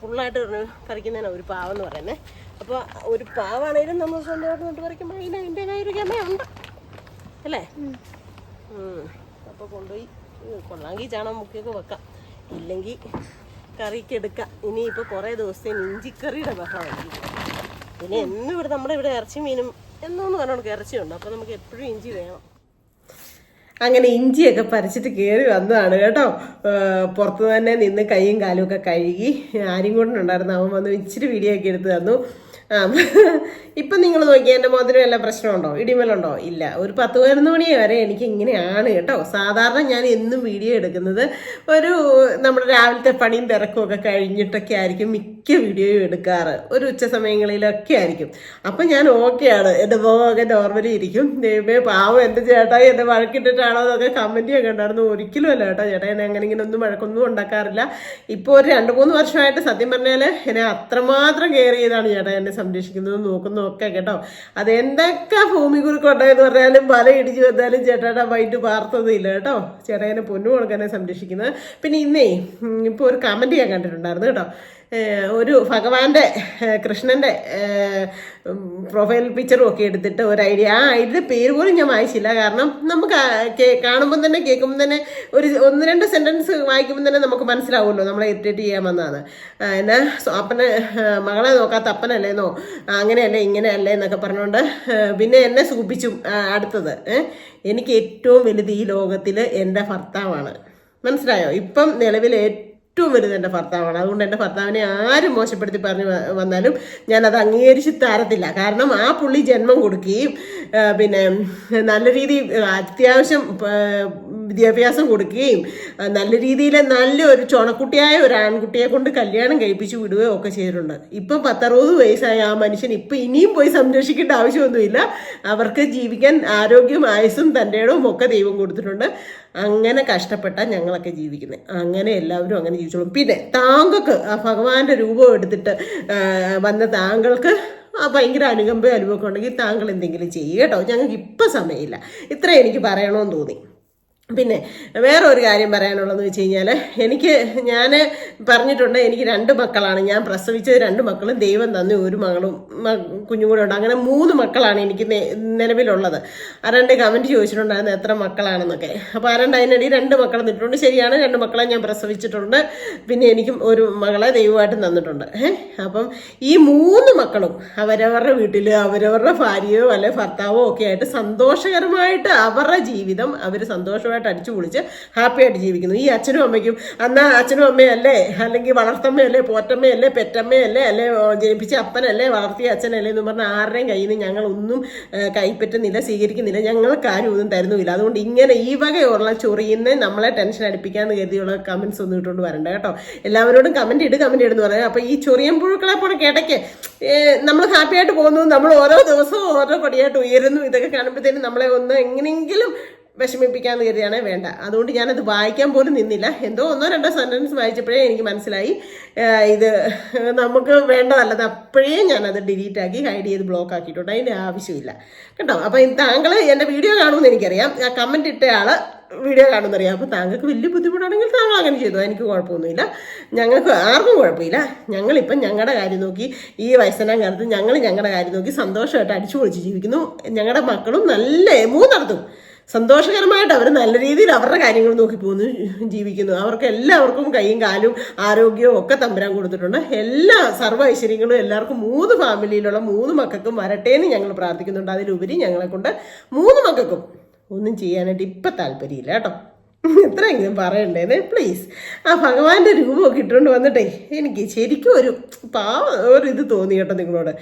ഫുള്ളായിട്ട് പറിക്കുന്നതിനാണ് ഒരു പാവെന്ന് പറയുന്നത് അപ്പോൾ ഒരു പാവാണെങ്കിലും നമ്മൾ സ്വന്തമായിട്ട് നട്ട് പറിക്കുമ്പോൾ അതിന് അതിന്റെതായ ഒരു ഗമയുണ്ട്. അല്ലേ? അപ്പോൾ കൊണ്ടുപോയി കൊള്ളാങ്കി ചാണകം മുക്കിയൊക്കെ വെക്കാം. ഇല്ലെങ്കിൽ കറിക്ക് എടുക്കാം. ഇനിയിപ്പോൾ കുറേ ദിവസത്തേന് ഇഞ്ചിക്കറിയുടെ ബഹളമായിരിക്കും. പിന്നെ എന്നും ഇവിടെ നമ്മുടെ ഇവിടെ ഇറച്ചി മീനും എന്നൊന്ന് പറഞ്ഞോണ്ട് ഇറച്ചിയുണ്ട്. അപ്പോൾ നമുക്ക് എപ്പോഴും ഇഞ്ചി വേണം. അങ്ങനെ ഇഞ്ചിയൊക്കെ പറിച്ചിട്ട് കയറി വന്നതാണ് കേട്ടോ. പുറത്തു തന്നെ നിന്ന് കൈയും കാലും ഒക്കെ കഴുകി. ആരും കൊണ്ടുണ്ടായിരുന്നു അവൻ വന്ന് ഇച്ചിരി വീഡിയോ ഒക്കെ എടുത്ത് തന്നു. ആ, ഇപ്പം നിങ്ങൾ നോക്കിയാൽ എന്റെ മോതിരം വല്ല പ്രശ്നമുണ്ടോ? ഇടിമലുണ്ടോ ഇല്ല. ഒരു പത്ത് പതിനൊന്ന് മണി വരെ എനിക്ക് ഇങ്ങനെയാണ് കേട്ടോ. സാധാരണ ഞാൻ എന്നും വീഡിയോ എടുക്കുന്നത് ഒരു നമ്മുടെ രാവിലത്തെ പണിയും തിരക്കും ഒക്കെ കഴിഞ്ഞിട്ടൊക്കെ ആയിരിക്കും മിക്ക വീഡിയോയും എടുക്കാറ്. ഒരു ഉച്ച സമയങ്ങളിലൊക്കെ ആയിരിക്കും. അപ്പം ഞാൻ ഓക്കെയാണ് എന്റെ ഭാവമൊക്കെ നോർമലി ഇരിക്കും. ദൈവമേ പാവം എന്റെ ചേട്ടായി എന്റെ വഴക്കിട്ടിട്ടാണോ എന്നൊക്കെ കമന്റ് ഒക്കെ ഉണ്ടായിരുന്നു. ഒരിക്കലും അല്ല കേട്ടോ ചേട്ടാ എന്നെ അങ്ങനെ ഇങ്ങനെ ഒന്നും വഴക്കൊന്നും ഉണ്ടാക്കാറില്ല. ഇപ്പോൾ ഒരു രണ്ട് മൂന്ന് വർഷമായിട്ട് സത്യം പറഞ്ഞാൽ എന്നെ അത്രമാത്രം കെയർ ചെയ്താണ് ചേട്ടാ എന്നെ സംരക്ഷിക്കുന്നതും നോക്കുന്നതും ഒക്കെ കേട്ടോ. അത് എന്തൊക്കെ ഭൂമി കുറുക്കുണ്ടായെന്ന് പറഞ്ഞാലും വല ഇടിച്ചു വന്നാലും ചേട്ടാ മൈൻഡ് പാർത്തതില്ല കേട്ടോ. ചേട്ടാ പൊന്നു കൊടുക്കാനെ സംരക്ഷിക്കുന്നത്. പിന്നെ ഇന്നേ ഇപ്പോൾ ഒരു കമന്റ് ഞാൻ കണ്ടിട്ടുണ്ടായിരുന്നു കേട്ടോ. ഒരു ഭഗവാന്റെ കൃഷ്ണന്റെ പ്രൊഫൈൽ പിക്ചറും ഒക്കെ എടുത്തിട്ട് ഒരു ഐഡിയ ആ ഐഡിയുടെ പേര് പോലും ഞാൻ വായിച്ചില്ല. കാരണം നമുക്ക് കാണുമ്പോൾ തന്നെ കേൾക്കുമ്പോൾ തന്നെ ഒരു ഒന്ന് രണ്ട് സെന്റൻസ് വായിക്കുമ്പോൾ തന്നെ നമുക്ക് മനസ്സിലാവുമല്ലോ നമ്മളെ ഇറിറ്റേറ്റ് ചെയ്യാൻ വന്നതാണ്. എന്നാ അപ്പനെ മകളെ നോക്കാത്ത അപ്പനല്ലേന്നോ അങ്ങനെയല്ലേ ഇങ്ങനെയല്ലേ എന്നൊക്കെ പറഞ്ഞുകൊണ്ട് പിന്നെ എന്നെ സൂപ്പിച്ചു അടുത്തത്. എനിക്ക് ഏറ്റവും വലുത് ഈ ലോകത്തിൽ എന്റെ ഭർത്താവാണ്. മനസ്സിലായോ? ഇപ്പം നിലവിൽ ഏറ്റവും വലുത് എന്റെ ഭർത്താവാണ്. അതുകൊണ്ട് എന്റെ ഭർത്താവിനെ ആരും മോശപ്പെടുത്തി പറഞ്ഞു വന്നാലും ഞാൻ ഞാനത് അംഗീകരിച്ച് തരത്തില്ല. കാരണം ആ പുള്ളി ജന്മം കൊടുക്കുകയും പിന്നെ നല്ല രീതിയിൽ അത്യാവശ്യം വിദ്യാഭ്യാസം കൊടുക്കുകയും നല്ല രീതിയിൽ നല്ലൊരു ചുണക്കുട്ടിയായ ഒരു ആൺകുട്ടിയെ കൊണ്ട് കല്യാണം കഴിപ്പിച്ച് വിടുകയോ ഒക്കെ ചെയ്തിട്ടുണ്ട്. ഇപ്പം പത്തറുപത് വയസ്സായ ആ മനുഷ്യൻ ഇപ്പം ഇനിയും പോയി സംരക്ഷിക്കേണ്ട ആവശ്യമൊന്നുമില്ല. അവർക്ക് ജീവിക്കാൻ ആരോഗ്യം ആയുസ്സും തന്റെ ഇടവും ഒക്കെ ദൈവം കൊടുത്തിട്ടുണ്ട്. അങ്ങനെ കഷ്ടപ്പെട്ടാൽ ഞങ്ങളൊക്കെ ജീവിക്കുന്നത് അങ്ങനെ എല്ലാവരും അങ്ങനെ ജീവിച്ചോളും. പിന്നെ താങ്കൾക്ക് ആ ഭഗവാന്റെ രൂപം എടുത്തിട്ട് വന്ന താങ്കൾക്ക് ഭയങ്കര അനുകമ്പ അനുഭവമൊക്കെ ഉണ്ടെങ്കിൽ താങ്കൾ എന്തെങ്കിലും ചെയ്യുക കേട്ടോ. ഞങ്ങൾക്ക് ഇപ്പം സമയമില്ല. ഇത്രയും എനിക്ക് പറയണമെന്ന് തോന്നി. പിന്നെ വേറെ ഒരു കാര്യം പറയാനുള്ളതെന്ന് വെച്ച് കഴിഞ്ഞാൽ എനിക്ക് ഞാൻ പറഞ്ഞിട്ടുണ്ട് എനിക്ക് രണ്ട് മക്കളാണ്. ഞാൻ പ്രസവിച്ചത് രണ്ട് മക്കളും ദൈവം തന്നു ഒരു മകളും കുഞ്ഞും കൂടെ ഉണ്ട്. അങ്ങനെ മൂന്ന് മക്കളാണ് എനിക്ക് നിലവിലുള്ളത്. ആരാണ്ട് കമന്റ് ചോദിച്ചിട്ടുണ്ടായിരുന്നു എത്ര മക്കളാണെന്നൊക്കെ. അപ്പോൾ ആരാണ്ട് അതിനിടയിൽ രണ്ട് മക്കൾ നിന്നിട്ടുണ്ട് ശരിയാണ് രണ്ട് മക്കളെ ഞാൻ പ്രസവിച്ചിട്ടുണ്ട്. പിന്നെ എനിക്കും ഒരു മകളെ ദൈവമായിട്ട് തന്നിട്ടുണ്ട്. അപ്പം ഈ മൂന്ന് മക്കളും അവരവരുടെ വീട്ടിൽ അവരവരുടെ ഭാര്യയോ അല്ലെ ഭർത്താവോ ഒക്കെ ആയിട്ട് സന്തോഷകരമായിട്ട് അവരുടെ ജീവിതം അവർ സന്തോഷമായിട്ട് അടിച്ചു പൊളിച്ച് ഹാപ്പി ആയിട്ട് ജീവിക്കുന്നു. ഈ അച്ഛനും അമ്മയ്ക്കും അന്നാ അച്ഛനും അമ്മയല്ലേ? അല്ലെങ്കിൽ വളർത്തമ്മയല്ലേ പോറ്റമ്മയല്ലേ പെറ്റമ്മയല്ലേ അല്ലേ ജനിപ്പിച്ച അപ്പനല്ലേ വളർത്തിയ അച്ഛനല്ലേ എന്ന് പറഞ്ഞാൽ ആരുടെയും കയ്യിൽ നിന്ന് ഞങ്ങളൊന്നും കൈപ്പറ്റുന്നില്ല സ്വീകരിക്കുന്നില്ല ഞങ്ങൾക്ക് ആരും ഒന്നും തരുന്നുമില്ല. അതുകൊണ്ട് ഇങ്ങനെ ഈ വകയുള്ള ചൊറിയുന്ന നമ്മളെ ടെൻഷൻ അടിപ്പിക്കാന്ന് കരുതിയുള്ള കമന്റ്സ് ഒന്നും ഇട്ടുകൊണ്ട് വരണ്ട കേട്ടോ. എല്ലാവരോടും കമന്റ് ഇട് കമന്റ് ഇടുന്ന് പറയാം. അപ്പോൾ ഈ ചൊറിയൻ പുഴുക്കളെ പോലെ കേട്ടയ്ക്ക് നമ്മൾ ഹാപ്പിയായിട്ട് പോകുന്നു നമ്മൾ ഓരോ ദിവസവും ഓരോ പടിയായിട്ട് ഉയരുന്നു. ഇതൊക്കെ കാണുമ്പോഴത്തേനും നമ്മളെ ഒന്ന് എങ്ങനെയെങ്കിലും വിഷമിപ്പിക്കാന്ന് കരുതിയാണ് വേണ്ട. അതുകൊണ്ട് ഞാനത് വായിക്കാൻ പോലും നിന്നില്ല. എന്തോ ഒന്നോ രണ്ടോ സെന്റൻസ് വായിച്ചപ്പോഴേ എനിക്ക് മനസ്സിലായി. ഇത് നമുക്ക് വേണ്ടതല്ല അപ്പോഴേ ഞാനത് ഡിലീറ്റ് ആക്കി ഹൈഡ് ചെയ്ത് ബ്ലോക്ക് ആക്കിയിട്ടുണ്ട്. അതിന്റെ ആവശ്യമില്ല. കേട്ടോ അപ്പം താങ്കൾ എന്റെ വീഡിയോ കാണുമെന്ന് എനിക്കറിയാം. ആ കമന്റ് ഇട്ട ആൾ വീഡിയോ കാണുന്നറിയാം അപ്പോൾ താങ്കൾക്ക് വലിയ ബുദ്ധിമുട്ടാണെങ്കിൽ താങ്കൾ അങ്ങനെ ചെയ്തു? എനിക്ക് കുഴപ്പമൊന്നുമില്ല. ഞങ്ങൾക്ക് ആർക്കും കുഴപ്പമില്ല. ഞങ്ങളിപ്പം ഞങ്ങളുടെ കാര്യം നോക്കി ഈ വയസ്സനാം കാലത്ത് ഞങ്ങൾ ഞങ്ങളുടെ കാര്യം നോക്കി സന്തോഷമായിട്ട് അടിച്ചു പൊളിച്ച് ജീവിക്കുന്നു. ഞങ്ങളുടെ മക്കളും നല്ല മൂന്നിടത്തും സന്തോഷകരമായിട്ട് അവർ നല്ല രീതിയിൽ അവരുടെ കാര്യങ്ങൾ നോക്കി പോകുന്നു ജീവിക്കുന്നു. അവർക്ക് എല്ലാവർക്കും കൈയും കാലും ആരോഗ്യവും ഒക്കെ തമ്പരാൻ കൊടുത്തിട്ടുണ്ട്. എല്ലാ സർവ ഐശ്വര്യങ്ങളും എല്ലാവർക്കും മൂന്ന് ഫാമിലിയിലുള്ള മൂന്ന് മക്കൾക്കും വരട്ടെ എന്ന് ഞങ്ങൾ പ്രാർത്ഥിക്കുന്നുണ്ട്. അതിലുപരി ഞങ്ങളെ കൊണ്ട് മൂന്ന് മക്കൾക്കും ഒന്നും ചെയ്യാനായിട്ട് ഇപ്പം താല്പര്യമില്ല കേട്ടോ. ഇത്രയെങ്കിലും പറയണ്ടേന്നെ പ്ലീസ് ആ ഭഗവാന്റെ രൂപമൊക്കെ ഇട്ടുകൊണ്ട് വന്നിട്ടേ എനിക്ക് ശരിക്കും ഒരു പാവ ഒരു ഇത് തോന്നി കേട്ടോ നിങ്ങളോട്.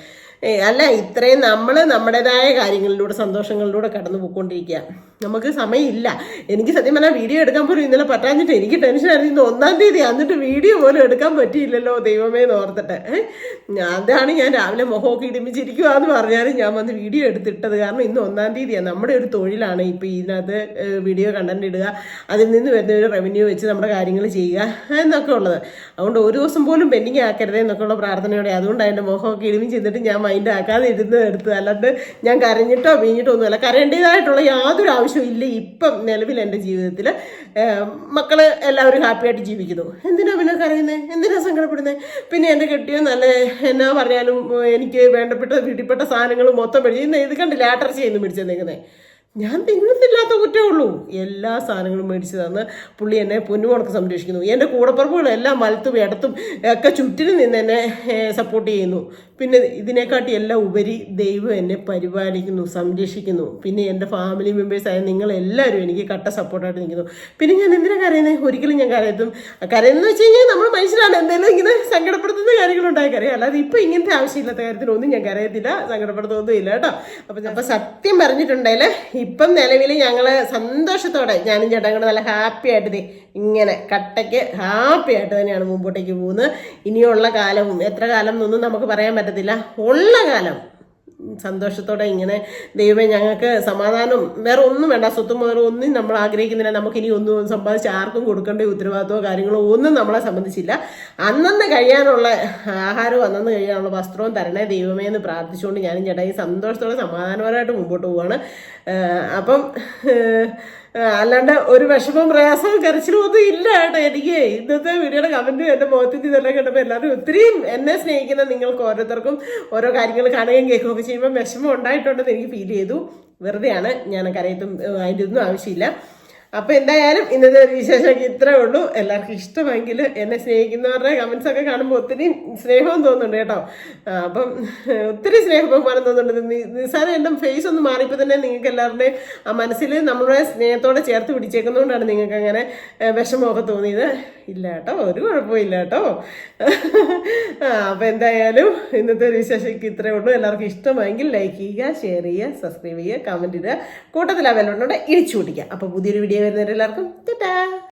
അല്ല ഇത്രയും നമ്മൾ നമ്മുടേതായ കാര്യങ്ങളിലൂടെ സന്തോഷങ്ങളിലൂടെ കടന്നു പോയിക്കൊണ്ടിരിക്കുക നമുക്ക് സമയമില്ല. എനിക്ക് സത്യം പറഞ്ഞാൽ വീഡിയോ എടുക്കാൻ പോലും ഇന്നലെ പറ്റാഞ്ഞിട്ട് എനിക്ക് ടെൻഷനായിരുന്നു ഇന്ന് ഒന്നാം തീയതി എന്നിട്ട് വീഡിയോ പോലും എടുക്കാൻ പറ്റിയില്ലല്ലോ ദൈവമേ ഓർത്തിട്ട്. അതാണ് ഞാൻ രാവിലെ മുഖമൊക്കെ ഇടിമിച്ചിരിക്കുവാന്ന് പറഞ്ഞാലും ഞാൻ വന്ന് വീഡിയോ എടുത്തിട്ടത്. കാരണം ഇന്ന് ഒന്നാം തീയതിയാണ് നമ്മുടെ ഒരു തൊഴിലാണ് ഇപ്പോൾ ഇതിനകത്ത് വീഡിയോ കണ്ടന്റ് ഇടുക. അതിൽ നിന്ന് വരുന്ന ഒരു റവന്യൂ വെച്ച് നമ്മുടെ കാര്യങ്ങൾ ചെയ്യുക എന്നൊക്കെ ഉള്ളത്. അതുകൊണ്ട് ഒരു ദിവസം പോലും പെൻഡിങ് ആക്കരുതേ എന്നൊക്കെയുള്ള പ്രാർത്ഥനയോടെ. അതുകൊണ്ട് അതിന്റെ മുഖമൊക്കെ ഇടിമിച്ചിരുന്നിട്ട് ഞാൻ മൈൻഡ് ആക്കാതെ ഇരുന്ന് എടുത്ത് അല്ലാണ്ട് ഞാൻ കരഞ്ഞിട്ടോ വീഞ്ഞിട്ടോ ഒന്നുമല്ല കരയേണ്ടതായിട്ടുള്ള യാതൊരു ആവശ്യവും ഇല്ല. ഇപ്പം നിലവിൽ എന്റെ ജീവിതത്തിൽ മക്കൾ എല്ലാവരും ഹാപ്പിയായിട്ട് ജീവിക്കുന്നു. എന്തിനാ പിന്നെ കരയുന്നത് എന്തിനാ സങ്കടപ്പെടുന്നത് പിന്നെ എന്റെ കെട്ടിയോ നല്ല എന്നാ പറഞ്ഞാലും എനിക്ക് വേണ്ടപ്പെട്ട വീട്ടിൽപ്പെട്ട സാധനങ്ങൾ മൊത്തം മേടിച്ചു ഇത് കണ്ടില്ല ആട്ടർച്ച ചെയ്യുന്നു മേടിച്ചെന്നേക്കുന്നത് ഞാൻ തിന്നുന്നില്ലാത്ത കുറ്റേ ഉള്ളൂ. എല്ലാ സാധനങ്ങളും മേടിച്ച് തന്ന് പുള്ളി എന്നെ പൊന്നുമുണക്ക് സംരക്ഷിക്കുന്നു. എന്റെ കൂടപ്പുറപ്പുകളെല്ലാം വലത്തും ഇടത്തും ഒക്കെ ചുറ്റിനും നിന്ന് എന്നെ സപ്പോർട്ട് ചെയ്യുന്നു. പിന്നെ ഇതിനെക്കാട്ടി എല്ലാം ഉപരി ദൈവം എന്നെ പരിപാലിക്കുന്നു സംരക്ഷിക്കുന്നു. പിന്നെ എന്റെ ഫാമിലി മെമ്പേഴ്സായ നിങ്ങളെല്ലാവരും എനിക്ക് കട്ട സപ്പോർട്ടായിട്ട് നിൽക്കുന്നു. പിന്നെ ഞാൻ എന്തിനാ കരയുന്നത് ഒരിക്കലും ഞാൻ കരയത്തും. കരയെന്ന് വെച്ച് കഴിഞ്ഞാൽ നമ്മൾ മനുഷ്യരാണ്. എന്തെങ്കിലും ഇങ്ങനെ സങ്കടപ്പെടുത്തുന്ന കാര്യങ്ങളുണ്ടായി കരയാം. അല്ലാതെ ഇപ്പം ഇങ്ങനത്തെ ആവശ്യമില്ലാത്ത കാര്യത്തിനൊന്നും ഞാൻ കരയത്തില്ല സങ്കടപ്പെടുത്തൊന്നും ഇല്ല കേട്ടോ. അപ്പം അപ്പം സത്യം പറഞ്ഞിട്ടുണ്ടെങ്കിൽ ഇപ്പം നിലവിൽ ഞങ്ങൾ സന്തോഷത്തോടെ ഞാനും ചേട്ടൻ കൂടെ നല്ല ഹാപ്പി ആയിട്ട് ഇങ്ങനെ കട്ടയ്ക്ക് ഹാപ്പി ആയിട്ട് തന്നെയാണ് മുമ്പോട്ടേക്ക് പോകുന്നത്. ഇനിയുള്ള കാലവും എത്ര കാലം എന്നൊന്നും നമുക്ക് പറയാൻ പറ്റത്തില്ല ഉള്ള കാലം. സന്തോഷത്തോടെ ഇങ്ങനെ ദൈവമേ ഞങ്ങൾക്ക് സമാധാനം. വേറെ ഒന്നും വേണ്ട. സ്വത്തും മുതലും ഒന്നും നമ്മൾ ആഗ്രഹിക്കുന്നില്ല. നമുക്കിനി ഒന്നും സമ്പാദിച്ച് ആർക്കും കൊടുക്കേണ്ട ഉത്തരവാദിത്തമോ കാര്യങ്ങളോ ഒന്നും നമ്മളെ സംബന്ധിച്ചില്ല. അന്നന്ന് കഴിയാനുള്ള ആഹാരവും അന്നന്ന് കഴിയാനുള്ള വസ്ത്രവും തരണേ ദൈവമേ എന്ന് പ്രാർത്ഥിച്ചുകൊണ്ട് ഞാനും ചേട്ടായി സന്തോഷത്തോടെ സമാധാനപരമായിട്ട് മുമ്പോട്ട് പോവാണ്. അപ്പം അല്ലാണ്ട് ഒരു വിഷമം പ്രയാസവും കരച്ചിലും ഒന്നും ഇല്ല കേട്ടോ എനിക്ക് ഇന്നത്തെ വീഡിയോയുടെ കമന്റും എന്റെ മുഖത്തിന്റെ ഇതെല്ലാം കണ്ടപ്പോൾ എല്ലാവരും ഒത്തിരിയും എന്നെ സ്നേഹിക്കുന്ന നിങ്ങൾക്ക് ഓരോരുത്തർക്കും ഓരോ കാര്യങ്ങൾ കാണുകയും കേൾക്കുകയൊക്കെ ചെയ്യുമ്പോൾ വിഷമം ഉണ്ടായിട്ടുണ്ടെന്ന് എനിക്ക് ഫീൽ ചെയ്തു. വെറുതെയാണ് ഞാൻ കരയത്തും അതിന്റെ ഒന്നും ആവശ്യമില്ല. അപ്പോൾ എന്തായാലും ഇന്നത്തെ വിശേഷം ഇത്രേ ഉള്ളൂ. എല്ലാവർക്കും ഇഷ്ടമെങ്കിൽ എന്നെ സ്നേഹിക്കുന്നവരുടെ കമന്റ്സ് ഒക്കെ കാണുമ്പോൾ ഒത്തിരി സ്നേഹവും തോന്നുന്നുണ്ട് കേട്ടോ. അപ്പം ഒത്തിരി സ്നേഹ ബഹുമാനം തോന്നുന്നുണ്ട് നിസ്സാരം എന്റെ ഫേസ് ഒന്ന് മാറിയപ്പോൾ തന്നെ നിങ്ങൾക്ക് എല്ലാവരുടെയും ആ മനസ്സിൽ നമ്മുടെ സ്നേഹത്തോടെ ചേർത്ത് പിടിച്ചേക്കുന്നതുകൊണ്ടാണ് നിങ്ങൾക്ക് അങ്ങനെ വിഷമമൊക്കെ തോന്നിയത്. ഇല്ല കേട്ടോ ഒരു കുഴപ്പമില്ല കേട്ടോ. ആ, അപ്പം എന്തായാലും ഇന്നത്തെ ഒരു വിശേഷം ഇത്രേ ഉള്ളൂ. എല്ലാവർക്കും ഇഷ്ടമെങ്കിൽ ലൈക്ക് ചെയ്യുക ഷെയർ ചെയ്യുക സബ്സ്ക്രൈബ് ചെയ്യുക കമന്റ് ഇടുക. കൂട്ടത്തിൽ ആ ബെല്ലോടെ ഇടിച്ചു പിടിക്കുക അപ്പോൾ പുതിയൊരു വീഡിയോ വരുന്നവരെല്ലാവർക്കും ടാറ്റാ.